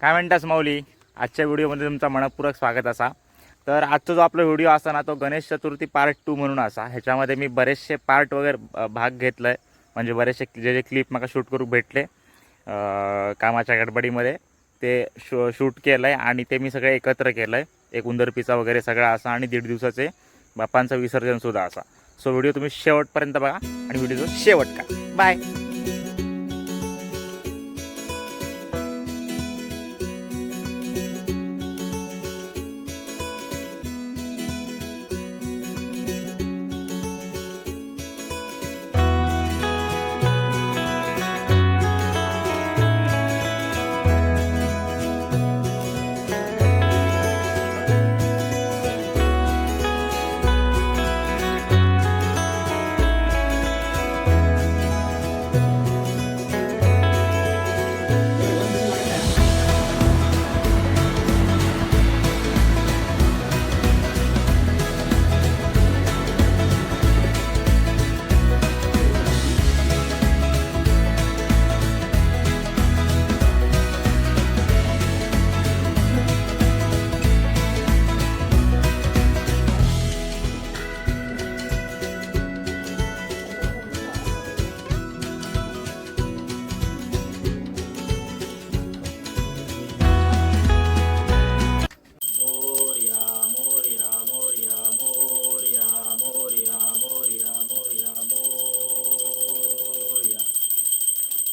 काय म्हणतास माऊली? आजच्या व्हिडिओमध्ये तुमचा मनपूर्वक स्वागत असा. तर आजचा जो आपला व्हिडिओ असा ना तो गणेश चतुर्थी पार्ट टू म्हणून असा. ह्याच्यामध्ये मी बरेचसे पार्ट वगैरे भाग घेतला आहे म्हणजे बरेचसे जे जे क्लिप मला शूट करू भेटले कामाच्या गडबडीमध्ये ते शू शूट केलं आहे आणि ते मी सगळे एकत्र केलं आहे एक उंदरपिचा वगैरे सगळा असा आणि दीड दिवसाचे बापांचं विसर्जनसुद्धा असा. सो व्हिडिओ तुम्ही शेवटपर्यंत बघा आणि व्हिडिओचा शेवट का बाय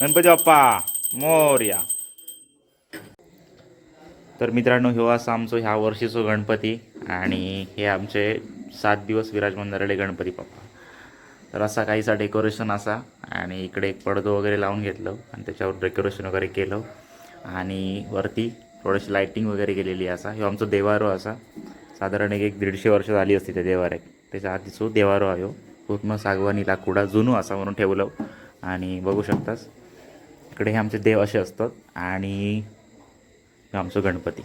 गणपती बाप्पा मोर्या. तर मित्रांनो ह्यो असा आमचो ह्या वर्षीचो गणपती आणि हे आमचे सात दिवस विराजमान झालेले गणपती बाप्पा. तर असा काहीसा डेकोरेशन असा आणि इकडे एक पडदो वगैरे लावून घेतलं आणि त्याच्यावर डेकोरेशन वगैरे केलं आणि वरती थोडीशी लाईटिंग वगैरे केलेली असा. ह्यो आमचो देवारो असा. साधारण एक एक दीडशे वर्ष झाली असती त्या देवाऱ्याक त्याच्या आधीचो देवारो आहे हो पूर्ण सागवानी लाकुडा जुनू असा म्हणून ठेवलं. आणि बघू शकतास इकडे हे आमचे देव असे असतात आणि आमचं आमचो गणपती.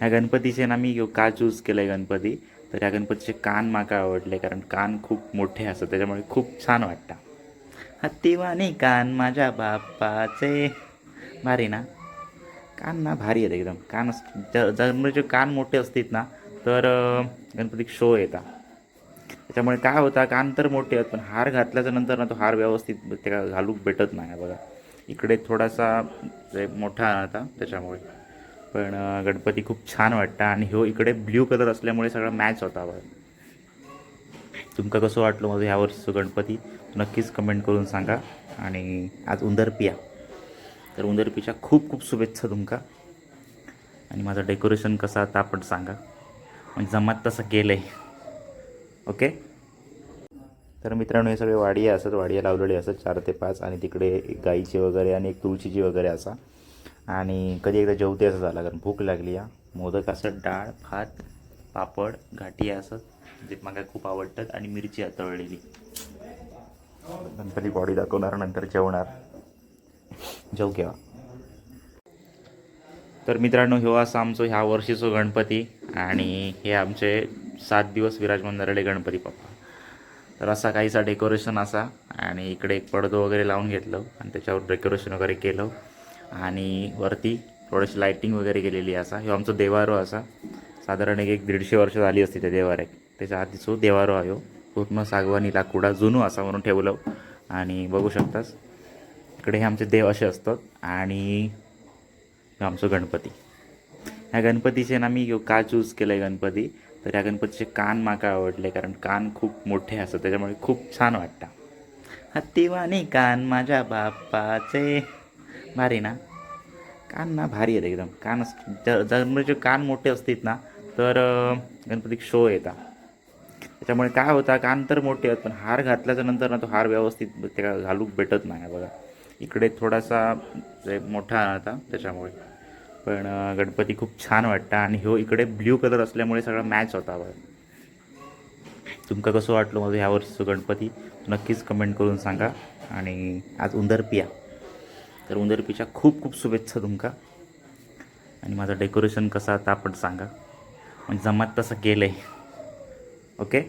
ह्या गणपतीचे ना मी का चूज केलं आहे गणपती? तर ह्या गणपतीचे कान माका आवडले कारण कान खूप मोठे असतात त्याच्यामुळे खूप छान वाटतं. हत्तीवाणी कान माझ्या बाप्पाचे. भारी ना? कान ना भारी आहेत एकदम. कान अस ज- जर कान मोठे असतील ना तर गणपतीक शो येतात. त्याच्यामुळे काय होता कान तर मोठे आहेत पण हार घातल्याच्या नंतर ना तो हार व्यवस्थित त्याला घालूक भेटत नाही बघा. इकडे थोडासा मोठा आता त्याच्यामुळे. पण गणपती खूप छान वाटतं आणि ह्यो इकडे ब्ल्यू कलर असल्यामुळे सगळं मॅच होता तुमका कसं वाटलं माझं ह्या वर्षीचं गणपती? नक्कीच कमेंट करून सांगा. आणि आज उंदरपिया. तर उंदरपीच्या खूप खूप शुभेच्छा तुमका. आणि माझं डेकोरेशन कसं आता आपण सांगा. म्हणजे जमात तसं केलं आहे ओके? तर मित्रांनो हे सगळे वाडिया असत वाडिया लावलेले असत चार ते पाच. आणि तिकडे एक गाईची वगैरे आणि एक तुळशीची वगैरे असा. आणि कधी एकदा जेवते असं झाला कारण भूक लागली या मोदक असत डाळ भात पापड घाटी असत जे मला खूप आवडतात. आणि मिरची आतळलेली तळलेली. गणपती बॉडी दाखवणार नंतर जेवणार. जेव केव्हा? तर मित्रांनो ह्यो असा आमचो ह्या वर्षीचो गणपती. आणि हे आमचे सात दिवस विराजमान झालेले गणपती बाप्पा. तर असा काहीसा डेकोरेशन असा. आणि इकडे एक पडदो वगैरे लावून घेतलं. आणि त्याच्यावर डेकोरेशन वगैरे केलं. आणि वरती थोडीशी लाईटिंग वगैरे केलेली असा. ह्यो आमचो देवारो असा. साधारण एक एक दीडशे वर्ष झाली असते त्या देवाऱ्याक त्याच्या आधीचो देवारो आहे हो. पूर्ण सागवानी लाकुडा जुनू असा म्हणून ठेवलं. आणि बघू शकतास इकडे हे आमचे देव असे असतात. आणि आमचं आमचो गणपती. ह्या गणपतीचे ना मी का चूज केलं आहे गणपती? तर ह्या गणपतीचे कान माका आवडले कारण कान खूप मोठे असतात त्याच्यामुळे खूप छान वाटतं. हत्तीवाणी कान माझ्या बाप्पाचे. भारी ना? कान ना भारी आहेत एकदम. कान अस ज- म्हणजे कान मोठे असतात ना तर गणपतीक शो येतात त्याच्यामुळे काय होता कान तर मोठे आहेत पण हार घातल्याच्या नंतर ना तो हार व्यवस्थित त्याला घालूक भेटत नाही बघा. इकडे थोडासा जे मोठा आता त्याच्यामुळे. पण गणपती खूप छान वाटता आणि ह्यो इकडे ब्ल्यू कलर असल्यामुळे सगळं मॅच होता बघा तुमका कसं वाटलं माझं ह्या वर्षीचं गणपती? नक्कीच कमेंट करून सांगा. आणि आज उंदरपिया. तर उंदरपीच्या खूप खूप शुभेच्छा तुमका. आणि माझं डेकोरेशन कसं आता आपण सांगा. म्हणजे जमात तसं केलं आहे ओके?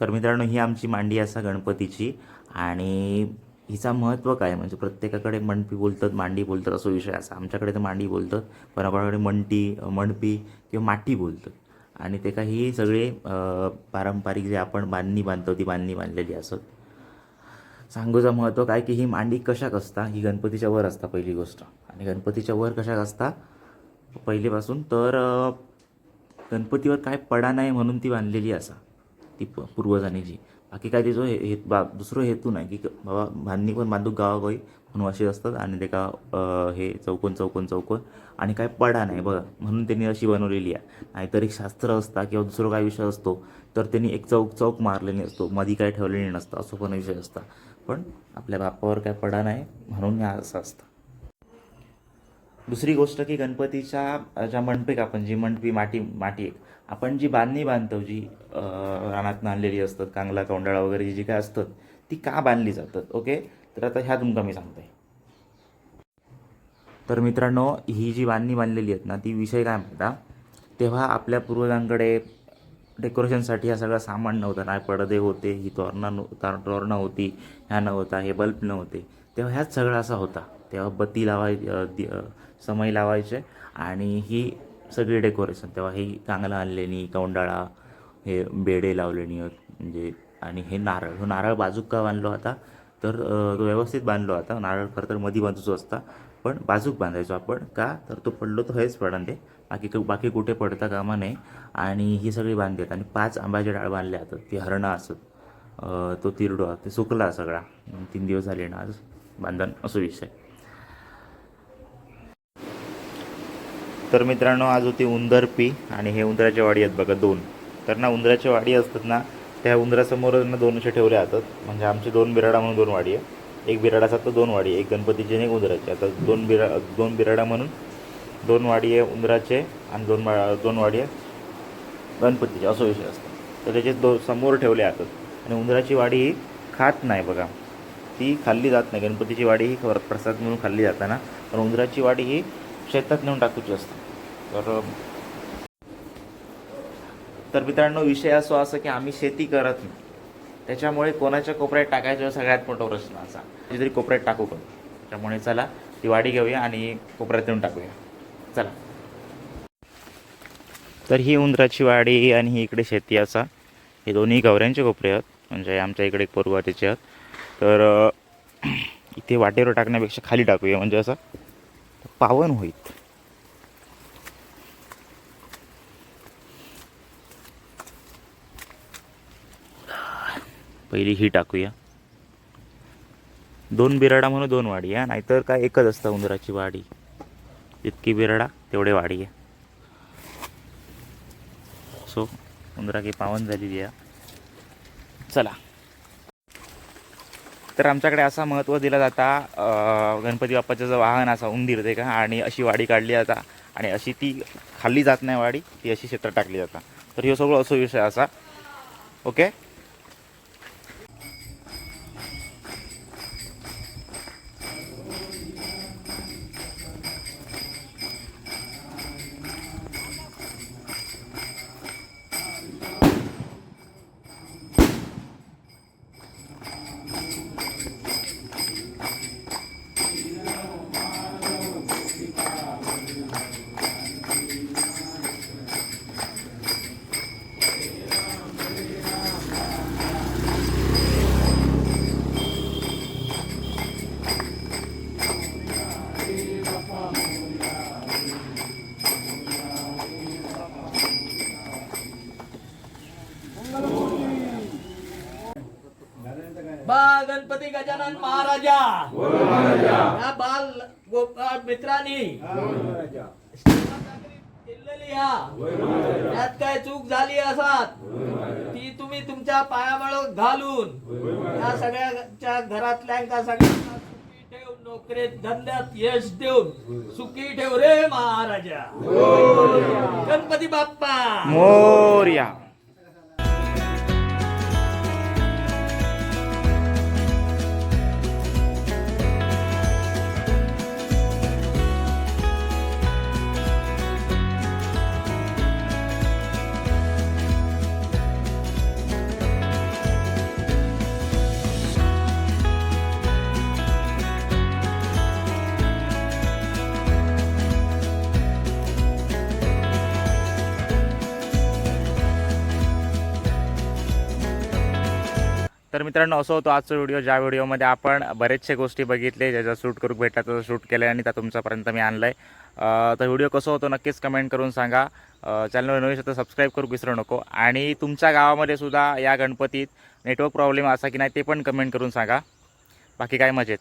तर मित्रांनो ही आमची मांडी असा गणपतीची. आणि हिचा महत्त्व काय म्हणजे प्रत्येकाकडे मंडपी बोलतात मांडी बोलतात असो विषय असा आमच्याकडे तर मांडी बोलतात पण आपल्याकडे मंटी मणपी किंवा माटी बोलतात. आणि ते काही सगळे पारंपरिक जे आपण बांधणी बांधतो ती बांधणी बांधलेली असत सांगूचं महत्त्व काय की ही मांडी कशाक असता? ही गणपतीच्या वर असता पहिली गोष्ट. आणि गणपतीच्या वर कशाक असता? पहिलीपासून तर गणपतीवर काय पडा नाही म्हणून ती बांधलेली असा ती प पूर्वजांनी जी. बाकी काय तिचो हे हे बा दुसरो हेतू नाही की बाबा बांधणी पण बांधूक गावागावी म्हणून असे असतात आणि ते का हे चौकोन चौकोन चौकोन आणि काय पडा नाही. बघा म्हणून त्यांनी अशी बनवलेली आहे. नाहीतर एक शास्त्र असता किंवा दुसरं काय विषय असतो तर त्यांनी एक चौक चौक मारलेली असतो. मधी काय ठेवलेली नसतं असं पण विषय असता. पण आपल्या बापावर काय पडा नाही म्हणून हे असं असतं. दुसरी गोष्ट की गणपतीच्या ज्या मंडपीक आपण जी मंडपी माटी माटी आपण जी बांधणी बांधतो जी रानात आणलेली असतात कांगला कौंडाळा वगैरे जी काय असतात ती का बांधली जातात ओके? तर आता ह्या तुमका मी सांगतोय. तर मित्रांनो ही जी बांधणी बांधलेली आहेत ना ती विषय काय म्हणता तेव्हा आपल्या पूर्वजांकडे डेकोरेशनसाठी हा सगळा सामान नव्हतं ना पडदे होते ही तोरणं तार तोरणं होती ह्या नव्हता हे बल्ब नव्हते तेव्हा ह्याच सगळा असा होता. तेव्हा बत्ती लावाय समय लावायचे आणि ही सगळी डेकोरेशन. तेव्हा ही चांगलं आणलेली कौंडाळा हे बेडे लावलेली म्हणजे आणि हे नारळ. हो नारळ बाजूक का बांधलो आता? तर तो व्यवस्थित बांधलो आता. नारळ खरं तर मधी बाजूचो असता पण बाजूक बांधायचो आपण का? तर तो पडलो तर हेच पडन ते. बाकी क- बाकी कुठे पडता कामा नये. आणि ही सगळी बांधली आणि पाच आंब्याचे डाळ बांधले जातात ती हरणं असत. तो तिरडो ते सुकला सगळा. तीन दिवस झाले ना आज बांधण असो विषय. तर मित्रांनो आज होती उंदर पी आणि हे उंदराच्या वाडी आहेत बघा दोन. तर ना उंदराच्या वाडी असतात ना त्या उंदरासमोर ना दोन असे ठेवले जातात. म्हणजे आमची दोन बिराडा म्हणून दोन वाडी आहे. एक बिराडा तर दोन वाडी आहे. एक गणपतीची आणि एक उंदराची. आता दोन बिरा दोन बिराडा म्हणून दोन वाडी आहे उंदराचे आणि दोन दोन वाडी आहे गणपतीचे असं विषय असतो. तर त्याचे दो समोर ठेवले जातात. आणि उंदराची वाडी ही खात नाही बघा. ती खाल्ली जात नाही. गणपतीची वाडी ही प्रसाद म्हणून खाल्ली जाताना. पण उंदराची वाडी ही शेतात नेऊन टाकूची असते. तर तर मित्रांनो विषय असो असं की आम्ही शेती करत नाही. त्याच्यामुळे कोणाच्या कोपऱ्यात टाकायचं सगळ्यात मोठा प्रश्न असा. तरी कोपऱ्यात टाकू पण. त्यामुळे चला ती वाडी घेऊया आणि कोपऱ्यात नेऊन टाकूया. चला. तर ही उंदराची वाडी आणि ही इकडे शेती असा. हे दोन्ही गवऱ्यांचे कोपरे आहेत. म्हणजे आमच्या इकडे एक आहेत. तर इथे वाटेवर टाकण्यापेक्षा खाली टाकूया. म्हणजे असं पावन होईत. पहिली ही टाकूया. दोन बिराडा म्हणून दोन वाडी आहे नाहीतर काय एकच असतं उंदराची वाडी. जितकी बिराडा तेवढे वाडी आहे. सो उंदरा की पावन झालेली आहे. चला. तर आमच्याकडे असा महत्त्व दिला जाता गणपती बाप्पाचं जे वाहन असा उंदीर ते का आणि अशी वाडी काढली जाता आणि अशी ती खाल्ली जात नाही वाडी ती अशी क्षेत्रात टाकली जाता. तर ह्यो सगळं असो विषय असा. ओके? गणपती गजानन महाराजा. या बाल मित्रांनी त्यात काय चूक झाली असात? ती तुम्ही तुमच्या पायामळ घालून या सगळ्याच्या घरातल्या सगळ्यांना सुखी ठेव नोकरीत धंद्यात यश देऊन सुखी ठेव रे महाराजा. गणपती बाप्पा. मोर्या. तर मित्रांनो असं होतो आजचा व्हिडिओ. ज्या व्हिडिओमध्ये आपण बरेचसे गोष्टी बघितले ज्याचा शूट करू भेटला त्याचा शूट केलं आणि त्या तुमच्यापर्यंत मी आणलं आहे तर व्हिडिओ कसं होतो नक्कीच कमेंट करून सांगा. चॅनलवर नवीन तर सबस्क्राईब करू विसरू नको. आणि तुमच्या गावामध्ये सुद्धा या गणपतीत नेटवर्क प्रॉब्लेम असा की नाही ते पण कमेंट करून सांगा. बाकी काय मजेत?